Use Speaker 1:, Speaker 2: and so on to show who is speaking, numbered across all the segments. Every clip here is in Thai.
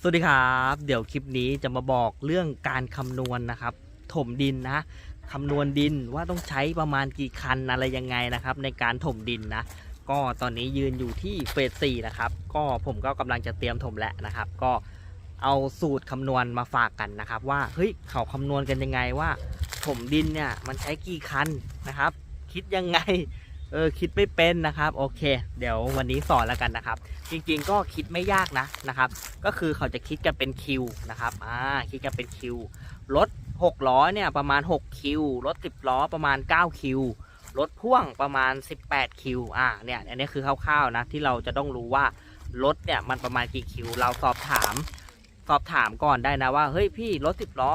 Speaker 1: สวัสดีครับ เดี๋ยวคลิปนี้จะมาบอกเรื่องการคำนวณนะครับ ถมดินนะคำนวณดินว่าต้องใช้ประมาณกี่คันอะไรยังไงนะครับ ในการถมดินนะ ก็ตอนนี้ยืนอยู่ที่เฟสสี่นะครับ ก็ผมก็กำลังจะเตรียมถมแล้วนะครับ ก็เอาสูตรคำนวณมาฝากกันนะครับ ว่าเฮ้ยเขาคำนวณกันยังไงว่า ถมดินเนี่ยมันใช้กี่คันนะครับ คิดยังไง เออคิดไม่เป็นนะครับโอเค เดี๋ยววันนี้สอนแล้วกันนะครับ จริงๆก็คิดไม่ยากนะนะครับ ก็คือเขาจะคิดกันเป็นคิวนะครับอ่าคิดกันเป็นคิวรถ6ล้อเนี่ยประมาณ 6 คิวรถ 10 ล้อประมาณ 9 คิวรถพ่วงประมาณ 18 คิวอ่าเนี่ยอันนี้คือคร่าวๆนะที่เราจะต้องรู้ว่ารถเนี่ยมันประมาณกี่คิว เราสอบถาม สอบถามก่อนได้นะว่าเฮ้ยพี่รถ10ล้อ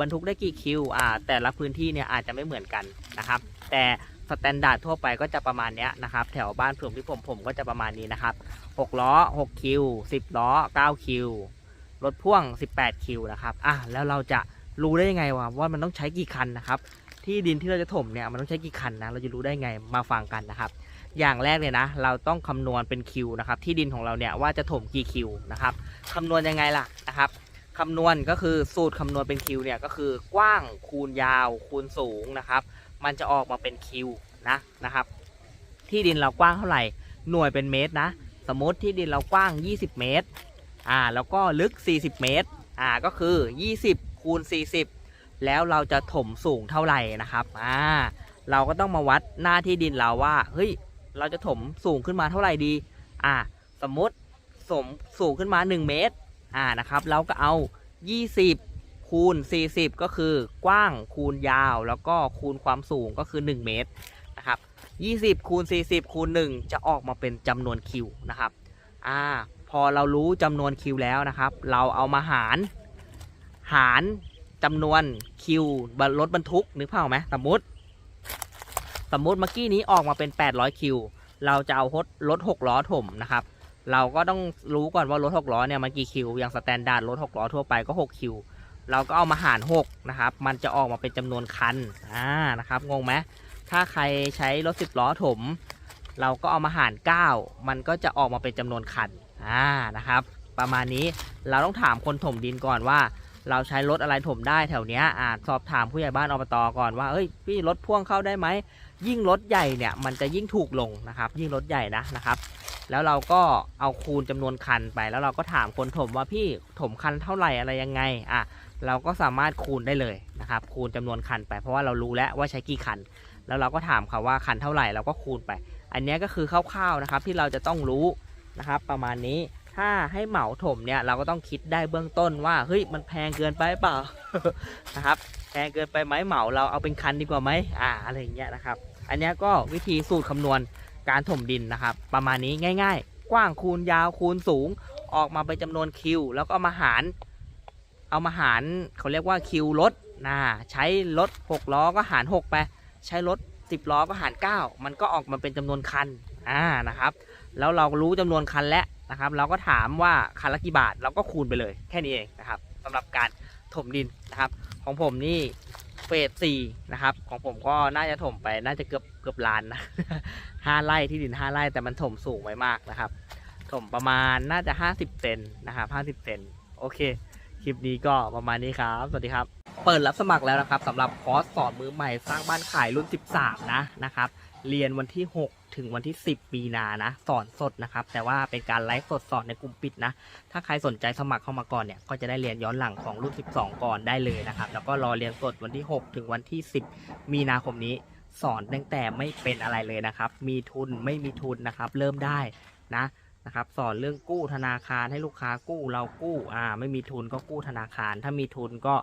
Speaker 1: บรรทุกได้กี่คิวอ่าแต่ละพื้นที่เนี่ยอาจจะไม่เหมือนกันนะครับ แต่สแตนดาร์ดทั่วไปก็จะประมาณเนี้ยนะครับ แถวบ้านผมที่ผมผมก็จะประมาณนี้นะครับ6ล้อ6คิว10 ล้อ 9 คิว รถพ่วง 18 คิวนะครับอะแล้วเราจะรู้ได้ยังไงวะว่ามันต้องใช้กี่คันนะครับ ที่ดินที่เราจะถมเนี่ยมันต้องใช้กี่คันนะเราจะรู้ได้ไงมาฟังกันนะครับ อย่างแรกเลยนะ เราต้องคำนวณเป็นคิวนะครับ ที่ดินของเราเนี่ยว่าจะถมกี่คิวนะครับคำนวณยังไงล่ะนะครับคำนวณก็คือสูตรคำนวณเป็นคิวเนี่ยก็คือกว้างคูณยาวคูณสูงนะครับ มันจะออกมาเป็นคิวนะนะครับ ที่ดินเรากว้างเท่าไหร่หน่วยเป็นเมตรนะ สมมติที่ดินเรากว้าง 20 เมตรอ่าแล้วก็ลึก 40 เมตรอ่าก็คือ 20คูณ40 แล้วเราจะถมสูงเท่าไหร่นะครับอ่าเราก็ต้องมาวัดหน้าที่ดินเราว่าเฮ้ย เราจะถมสูงขึ้นมาเท่าไหร่ดี อ่า สมมติสมสูงขึ้นมา 1 เมตร อ่า นะครับ เราก็เอา 20 คูณ 40 ก็คือกว้างคูณยาว แล้วก็คูณความสูงก็คือ 1 เมตร นะครับ 20 คูณ 40 คูณ 1 จะออกมาเป็นจำนวนคิวนะครับ อ่า พอเรารู้จำนวนคิวแล้วนะครับ เราเอามาหาร หารจำนวนคิวรถบรรทุกนึกภาพไหมสมมติ สมมติเมื่อกี้นี้ออกมาเป็น 800 คิว เราจะเอารถรถ6ล้อถมนะครับ เราก็ต้องรู้ก่อนว่ารถ6ล้อเนี่ยมันกี่คิว อย่างสแตนดาร์ดรถ6ล้อทั่วไปก็ 6 คิว เราก็เอามาหาร 6 นะครับ มันจะออกมาเป็นจำนวนคัน อ่า นะครับ งงไหมถ้าใครใช้รถ 10 ล้อถม เราก็เอามาหาร 9 มันก็จะออกมาเป็นจำนวนคัน อ่า นะครับ ประมาณนี้ เราต้องถามคนถมดินก่อนว่า เราใช้รถอะไรถมได้แถวเนี้ยอ่าสอบถามผู้ใหญ่บ้านอบตก่อนว่าเอ้ยพี่รถพ่วงเข้าได้ไหมยิ่งรถใหญ่เนี่ยมันจะยิ่งถูกลงนะครับ ยิ่งรถใหญ่นะนะครับ แล้วเราก็เอาคูณจำนวนคันไป แล้วเราก็ถามคนถมว่าพี่ถมคันเท่าไหร่อะไรยังไงอะเราก็สามารถคูณได้เลยนะครับ คูณจำนวนคันไปเพราะว่าเรารู้แล้วว่าใช้กี่คัน แล้วเราก็ถามเขาว่าคันเท่าไหร่เราก็คูณไป อันนี้ก็คือคร่าวๆนะครับที่เราจะต้องรู้นะครับ ประมาณนี้ ถ้าให้เหมาถมเนี่ยเราก็ต้องคิดได้เบื้องต้นว่าเฮ้ยมันแพงเกินไปเปล่านะครับแพงเกินไปไหมเหมาเราเอาเป็นคันดีกว่าไหมอ่าอะไรอย่างเงี้ยนะครับ อันนี้ก็วิธีสูตรคำนวณการถมดินนะครับ ประมาณนี้ง่าย ๆ กว้างคูณยาวคูณสูง ออกมาเป็นจำนวนคิว แล้วก็มาหารเอามาหารเขาเรียกว่าคิวรถนะใช้รถ6ล้อก็หาร 6 ไป ใช้รถ 10 ล้อก็หาร 9 มันก็ออกมาเป็นจำนวนคันอ่านะครับ แล้วเรารู้จำนวนคันแล้ว นะครับ เราก็ถามว่าคันละกี่บาทเราก็คูณไปเลยแค่นี้เองนะครับสำหรับการถมดินนะครับ ของผมนี่เฟสสี่นะครับ ของผมก็น่าจะถมไปน่าจะเกือบเกือบล้านนะห้าไร่ที่ดินห้าไร่แต่มันถมสูงไว้มากนะครับ ถมประมาณน่าจะ50เซนนะครับ50เซนโอเค คลิปนี้ก็ประมาณนี้ครับ สวัสดีครับ เปิดรับสมัครแล้วนะครับสำหรับคอร์สสอนมือใหม่สร้างบ้านขายรุ่น 13 นะนะครับ เรียนวันที่ 6 ถึงวันที่ 10มีนานะ สอนสดนะครับ แต่ว่าเป็นการไลฟ์สดสอนในกลุ่มปิดนะ ถ้าใครสนใจสมัครเข้ามาก่อนเนี่ย ก็จะได้เรียนย้อนหลังของรุ่น12 ก่อนได้เลยนะครับ แล้วก็รอเรียนสดวันที่ 6 ถึงวันที่ 10 มีนาคมนี้ สอนตั้งแต่ไม่เป็นอะไรเลยนะครับ มีทุนไม่มีทุนนะครับ เริ่มได้นะนะครับ สอนเรื่องกู้ธนาคารให้ลูกค้ากู้เรากู้ อ่า ไม่มีทุนก็กู้ธนาคาร ถ้ามีทุนก็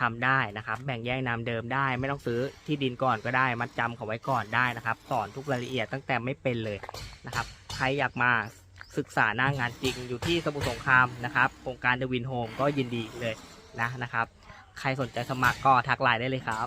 Speaker 1: ทำได้นะครับ แบ่งแยกนามเดิมได้ ไม่ต้องซื้อที่ดินก่อนก็ได้ มัดจำเขาไว้ก่อนได้นะครับ สอนทุกรายละเอียดตั้งแต่ไม่เป็นเลยนะครับ ใครอยากมาศึกษาหน้างานจริงอยู่ที่สมุทรสงครามนะครับโครงการเดวินโฮมก็ยินดีเลยนะนะครับ ใครสนใจสมัครก็ทักไลน์ได้เลยครับ